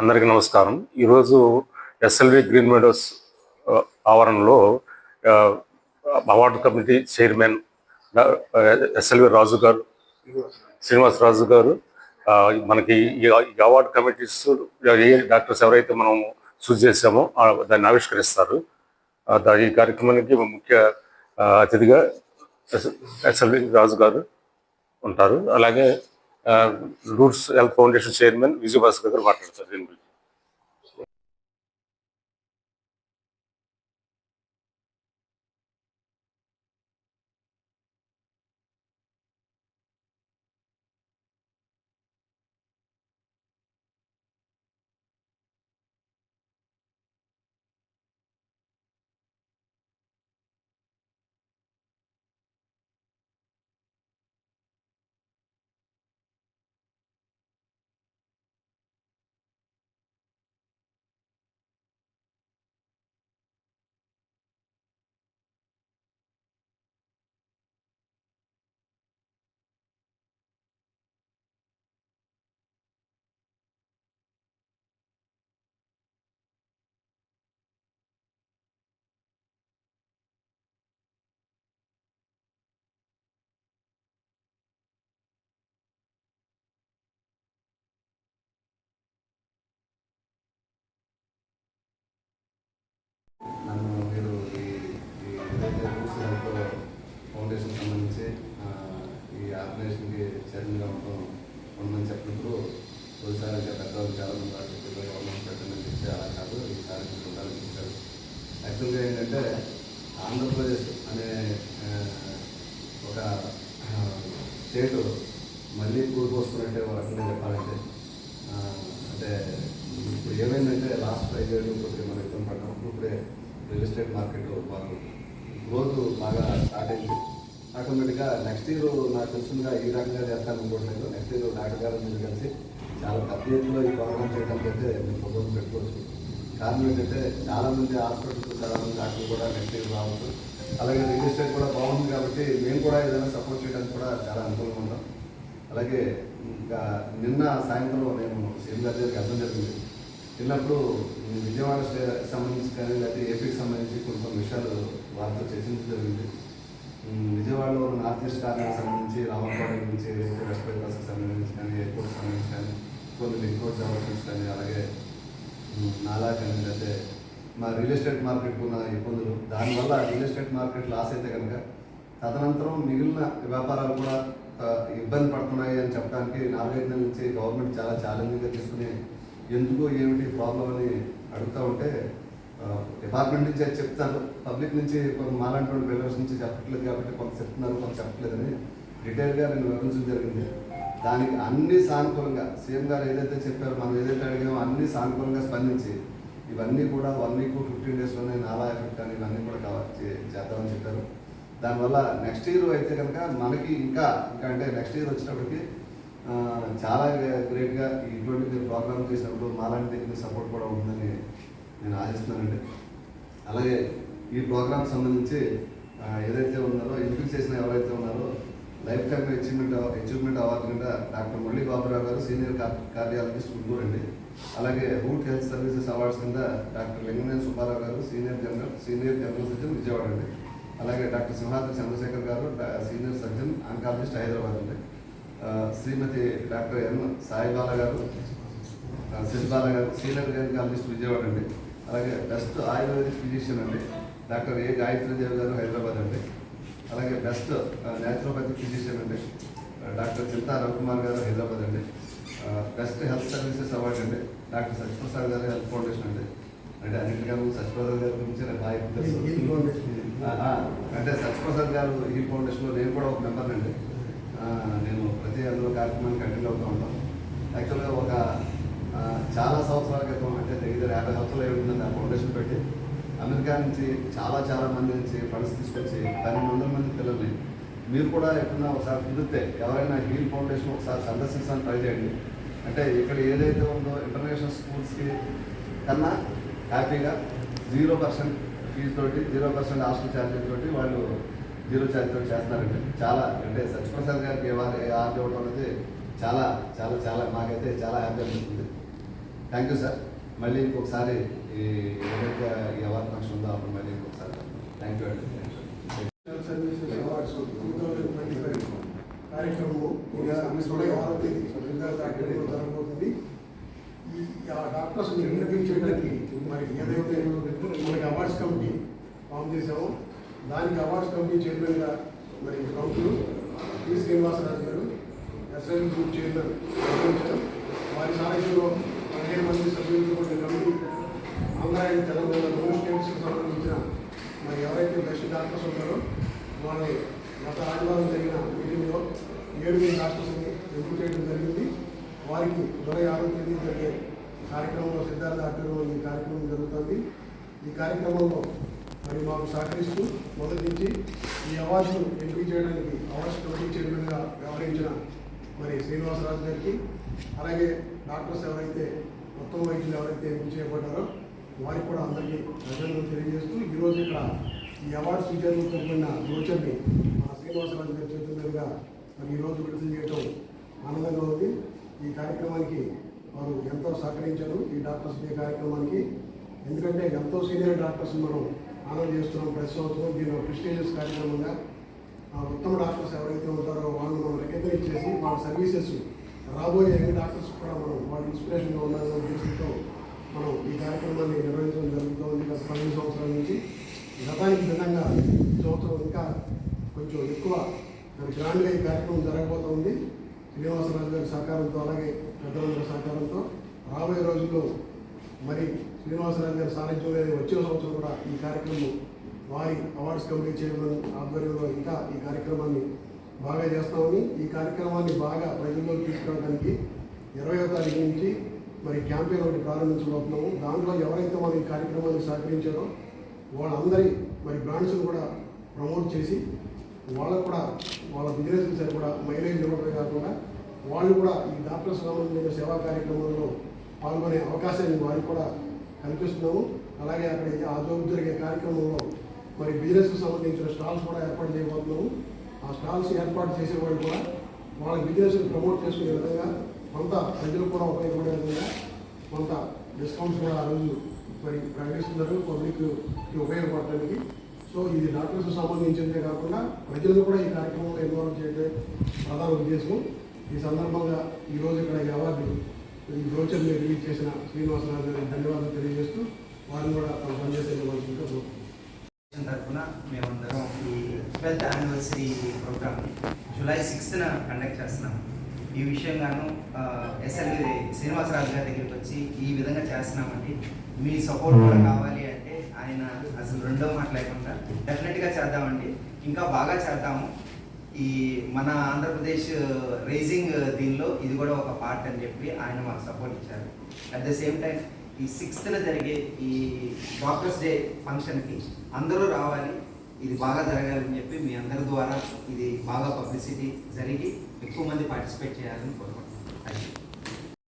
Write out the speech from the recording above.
అందరికీ నమస్కారం. ఈరోజు ఎస్ఎల్వి గ్రీన్ మెడోస్ ఆవరణలో award committee chairman SLV Raju garu Srinivas Raju గారు మనకి ఈ అవార్డు కమిటీస్ ఏ డాక్టర్స్ ఎవరైతే మనం చూస్ చేసామో దాన్ని ఆవిష్కరిస్తారు. దా- ఈ కార్యక్రమానికి ముఖ్య అతిథిగా ఎస్- ఎస్ఎల్వి రాజు గారు ఉంటారు. అలాగే roots health foundation chairman Vijayabhaskar garu మాట్లాడతారు. దీని గురించి. ఒక స్టేట్ మళ్ళీ కూరుకొస్తున్నట్టే వాటిని చెప్పాలంటే. అంటే ఇప్పుడు ఏమైందంటే లాస్ట్ ఫైవ్ ఇయర్స్ కొద్దిగా మనం ఇబ్బంది పడ్డాం. ఇప్పుడే రియల్ ఎస్టేట్ మార్కెట్ వాళ్ళు గ్రోత్ బాగా స్టార్ట్ అయింది. ఆటోమేటిక్గా నెక్స్ట్ ఇయర్ నాకు తెలిసిందిగా ఈ రకంగా చేస్తాను అనుకోవట్లేదు. నెక్స్ట్ ఇయర్ డాక్టర్ గారు మీరు కలిసి చాలా పెద్ద ఎత్తులో ఈ ప్రోగ్రామ్ చేయడానికి అయితే మేము ఫోటోలు పెట్టుకోవచ్చు. కారణం ఏంటంటే చాలా మంది హాస్పిటల్స్ చాలా మంది డాక్టర్లు కూడా నెక్స్ట్ రావచ్చు అలాగే రియల్ ఎస్టేట్ కూడా బాగుంది కాబట్టి మేము కూడా ఏదైనా సపోర్ట్ చేయడానికి కూడా చాలా అనుకూలంగా ఉన్నాం అలాగే ఇంకా నిన్న సాయంత్రం నేను సీఎం గారి దగ్గరికి అర్థం జరిగింది. వెళ్ళినప్పుడు విజయవాడ స్టే సంబంధించి కానీ లేకపోతే ఏపీకి సంబంధించి కొన్ని కొన్ని విషయాలు వారితో చర్చించడం జరిగింది. విజయవాడలో నార్త్ ఈస్ట్ కార్నర్ సంబంధించి రామపాడు నుంచి వెస్ట్ బెంగాల్స్కి సంబంధించి కానీ ఎయిర్పోర్ట్ సంబంధించి కానీ కొన్ని లింక్ రోడ్ డెవలప్మెంట్స్ కానీ అలాగే ఉమ్, నాలా మా రియల్ ఎస్టేట్ మార్కెట్కి ఉన్న ఇబ్బందులు దానివల్ల రియల్ ఎస్టేట్ మార్కెట్ లాస్ అయితే కనుక తదనంతరం మిగిలిన వ్యాపారాలు కూడా ఇబ్బంది పడుతున్నాయి అని చెప్పడానికి నాలుగైదు నెలల నుంచి గవర్నమెంట్ చాలా ఛాలెంజింగ్గా తీసుకుని ఎందుకు ఏమిటి ప్రాబ్లం అని అడుగుతూ ఉంటే డిపార్ట్మెంట్ నుంచి అది చెప్తారు. పబ్లిక్ నుంచి కొంత మాలాంటి బిల్డర్స్ నుంచి చెప్పట్లేదు కాబట్టి కొంత చెప్తున్నారు కొంత చెప్పట్లేదని డీటెయిల్గా నేను వివరించడం జరిగింది. దానికి అన్ని సానుకూలంగా సీఎం గారు ఏదైతే చెప్పారో మనం ఏదైతే అడిగామో అన్ని సానుకూలంగా స్పందించి ఇవన్నీ కూడా వన్ వీక్ ఫిఫ్టీన్ డేస్లోనే నాలా ఎఫెక్ట్ అని ఇవన్నీ కూడా కవర్ చే- చేద్దామని చెప్పారు. దానివల్ల నెక్స్ట్ ఇయర్ అయితే కనుక మనకి ఇంకా ఇంకా అంటే నెక్స్ట్ ఇయర్ వచ్చినప్పటికి చాలా గ్రేట్గా ఇటువంటి ప్రోగ్రామ్ చేసినప్పుడు మాలాంటి దగ్గర సపోర్ట్ కూడా ఉందని నేను ఆశిస్తున్నానండి. అలాగే ఈ ప్రోగ్రామ్ సంబంధించి ఏదైతే ఉన్నారో ఎంపిక చేసిన ఎవరైతే ఉన్నారో lifetime achievement achievement award కింద doctor Murali Baburao garu senior cardiologist Guntur అండి. అలాగే రూట్ హెల్త్ సర్వీసెస్ అవార్డ్స్ కింద doctor Linganeni Subbarao garu senior general senior general surgeon Vijayawada అండి. అలాగే డాక్టర్ సింహాద్రి చంద్రశేఖర్ గారు సీనియర్ సర్జన్ ఆంకాలజిస్ట్ హైదరాబాద్ అండి. శ్రీమతి డాక్టర్ ఎన్ సాయిబాల గారు ఆ, శశిబాల గారు సీనియర్ గైనకాలజిస్ట్ విజయవాడ అండి. అలాగే బెస్ట్ ఆయుర్వేదిక్ ఫిజిషియన్ అండి. డాక్టర్ ఏ గాయత్రీదేవి గారు హైదరాబాద్ అండి. అలాగే బెస్ట్ న్యాచురోపతి ఫిజిషియన్ అండి. డాక్టర్ చింతా రవికుమార్ గారు హైదరాబాద్ అండి. బెస్ట్ హెల్త్ సర్వీసెస్ అవార్డు అండి. Doctor Satyaprasad garu health foundation అండి. అంటే అన్నింటికన్నా సత్యప్రసాద్ గారి గురించి నాకు బాగా తెలుసు అంటే సత్యప్రసాద్ గారు ఈ ఫౌండేషన్లో నేను కూడా ఒక మెంబర్ అండి. నేను ప్రతి అందులో కార్యక్రమానికి అటెండ్ అవుతూ ఉంటాను యాక్చువల్గా ఒక చాలా సంవత్సరాల క్రితం అంటే దగ్గర యాభై సంవత్సరాలు ఏమిటంటే ఆ ఫౌండేషన్ పెట్టి. అమెరికా నుంచి చాలా చాలా మంది నుంచి ఫండ్స్ తీసుకొచ్చి పన్నెండు వందల మంది పిల్లల్ని మీరు కూడా ఎప్పుడన్నా ఒకసారి కుదిరితే ఎవరైనా హీల్ ఫౌండేషన్ ఒకసారి సందర్శించడానికి ట్రై చేయండి. అంటే ఇక్కడ ఏదైతే ఉందో ఇంటర్నేషనల్ స్కూల్స్కి కన్నా హ్యాపీగా జీరో పర్సెంట్ ఫీజు తోటి జీరో పర్సెంట్ హాస్టల్ ఛార్జెస్ తోటి వాళ్ళు జీరో ఛార్జ్ తోటి చేస్తున్నారండి. చాలా అంటే సత్యప్రసాద్ గారికి వారి ఆర్డర్ ఇవ్వడం అనేది చాలా చాలా చాలా మాకైతే చాలా హ్యాపీ అనిపిస్తుంది. Thank you sir. మళ్ళీ ఇంకొకసారి ఏదైతే ఈ అవార్డు ఫంక్షన్ ఉందో అప్పుడు మళ్ళీ ఇంకొకసారి థ్యాంక్ యూ అండి అక్టోబర్లో జరగబోతుంది ఆ డాక్టర్స్ నిర్ణయించడానికి మరి ఏదైతే మనకి అవార్డ్స్ కమిటీ ఫామ్ చేసామో దానికి అవార్డ్స్ కమిటీ చైర్మన్గా మరి కౌన్సిల్ పి శ్రీనివాసరాజు గారు ఎస్ఎల్ గ్రూప్ చైర్మన్ వారి సారథ్యంలో పదిహేను మంది సభ్యులతో కూడిన కమిటీ ఆంధ్ర అండ్ తెలంగాణ రెండు స్టేట్స్కి సంబంధించిన మరి ఎవరైతే బెస్ట్ డాక్టర్స్ ఉన్నారో వాళ్ళని గత ఆదివారం జరిగిన మీటింగ్లో ఏడుగురు డాక్టర్స్ని ఎంపిక చేయడం జరిగింది. వారికి జూలై ఆరో తేదీ జరిగే కార్యక్రమంలో సిద్ధార్థ ఆధ్వర్యంలో ఈ కార్యక్రమం జరుగుతుంది. ఈ కార్యక్రమంలో మరి మాకు సహకరిస్తూ మొదటి నుంచి ఈ అవార్డును ఎంపిక చేయడానికి అవార్డ్స్ కమిటీ చైర్మన్గా వ్యవహరించిన మరి శ్రీనివాసరాజు గారికి అలాగే డాక్టర్స్ ఎవరైతే మొత్తం వైద్యులు ఎవరైతే ఎంపిక చేయబడ్డారో వారికి కూడా అందరికీ ప్రజలను తెలియజేస్తూ ఈరోజు ఇక్కడ ఈ అవార్డ్స్ విజేతలతో కూడిన రోజుని మా శ్రీనివాసరాజు గారి చేతుల మీదుగా మరి ఈరోజు విడుదల చేయడం ఆనందంగా ఉంది. ఈ కార్యక్రమానికి వారు ఎంతో సహకరించారు. ఈ డాక్టర్స్ డే కార్యక్రమానికి ఎందుకంటే ఎంతో సీనియర్ డాక్టర్స్ మనం ఆనంద చేస్తున్నాం. ప్రతి సంవత్సరం దీని ఒక ప్రిస్టేజియస్ కార్యక్రమంగా ఆ ఉత్తమ డాక్టర్స్ ఎవరైతే ఉంటారో వాళ్ళు మనం రికగ్నైజ్ చేసి వాళ్ళ సర్వీసెస్ రాబోయే యంగ్ డాక్టర్స్ కూడా మనం వాళ్ళ ఇన్స్పిరేషన్గా ఉండాలనే ఉద్దేశంతో మనం ఈ కార్యక్రమాన్ని నిర్వహించడం జరుగుతుంది. గత పదిహేను సంవత్సరాల నుంచి గతానికి భిన్నంగా ఈ సంవత్సరం ఇంకా కొంచెం ఎక్కువ గ్రాండ్గా ఈ కార్యక్రమం జరగబోతోంది. శ్రీనివాసరాజు గారి సహకారంతో అలాగే పెద్దలందరి సహకారంతో రాబోయే రోజుల్లో మరి శ్రీనివాసరాజు గారి సారథ్యంలో వచ్చే సంవత్సరం కూడా ఈ కార్యక్రమం వారి అవార్డ్స్ కమిటీ చైర్మన్ ఆధ్వర్యంలో ఇంకా ఈ కార్యక్రమాన్ని బాగా చేస్తామని ఈ కార్యక్రమాన్ని బాగా ప్రజల్లోకి తీసుకురావడానికి ఇరవయో తారీఖు నుంచి మరి క్యాంపెయిన్ ఒకటి ప్రారంభించబోతున్నాము దాంట్లో ఎవరైతే మనం ఈ కార్యక్రమాన్ని సహకరించారో వాళ్ళందరి మరి బ్రాండ్స్ని కూడా ప్రమోట్ చేసి వాళ్ళకు కూడా వాళ్ళ బిజినెస్ సరి కూడా మైలేజ్ ఇవ్వడమే కాకుండా వాళ్ళు కూడా ఈ డాక్టర్స్ సంబంధించిన సేవా కార్యక్రమంలో పాల్గొనే అవకాశాన్ని వారికి కూడా కల్పిస్తున్నాము. అలాగే అక్కడ ఆ జరిగే కార్యక్రమంలో మరి బిజినెస్కి సంబంధించిన స్టాల్స్ కూడా ఏర్పాటు చేయబోతున్నాము. ఆ స్టాల్స్ ఏర్పాటు చేసే వాళ్ళు కూడా వాళ్ళ బిజినెస్ని ప్రమోట్ చేసుకునే విధంగా కొంత ప్రజలు కూడా ఉపయోగపడే విధంగా కొంత డిస్కౌంట్స్ కూడా ఆ రోజు మరి ప్రకటిస్తున్నారు పబ్లిక్ ఉపయోగపడటానికి. సో ఇది డాక్టర్స్ సంబంధించిందే కాకుండా ప్రజలను కూడా ఈ కార్యక్రమంలో ఇన్వాల్వ్ చేయడం ప్రధాన ఉద్దేశం. ఈ సందర్భంగా ఈరోజు ఇక్కడ ఈ అవార్డు ఈ బ్రోచర్ని రిలీజ్ చేసిన శ్రీనివాసరాజు గారికి ధన్యవాదాలు తెలియజేస్తూ వారిని కూడా తమ పనిచేసే ఇవ్వాల్సిందిగా కోరుతున్నాను. తరఫున మేమందరం ఈ ట్వెల్త్ యానివర్సరీ ప్రోగ్రామ్ జూలై సిక్స్త్న కండక్ట్ చేస్తున్నాం. ఈ విషయంగాను ఎస్ఎల్వి శ్రీనివాసరాజు గారి దగ్గరికి వచ్చి ఈ విధంగా చేస్తున్నామండి. మీ సపోర్ట్ కూడా కావాలి అంటే ఆయన అసలు రెండో మాట లేకుండా డెఫినెట్గా చేద్దామండి. ఇంకా బాగా చేద్దాము. ఈ మన ఆంధ్రప్రదేశ్ రైజింగ్ దీనిలో ఇది కూడా ఒక పార్ట్ అని చెప్పి ఆయన మాకు సపోర్ట్ ఇచ్చారు. అట్ ద సేమ్ టైం ఈ సిక్స్త్న జరిగే ఈ డాక్టర్స్ డే ఫంక్షన్కి అందరూ రావాలి. ఇది బాగా జరగాలని చెప్పి మీ అందరి ద్వారా ఇది బాగా పబ్లిసిటీ జరిగి ఎక్కువ మంది పార్టిసిపేట్ చేయాలని కోరుకుంటున్నాను.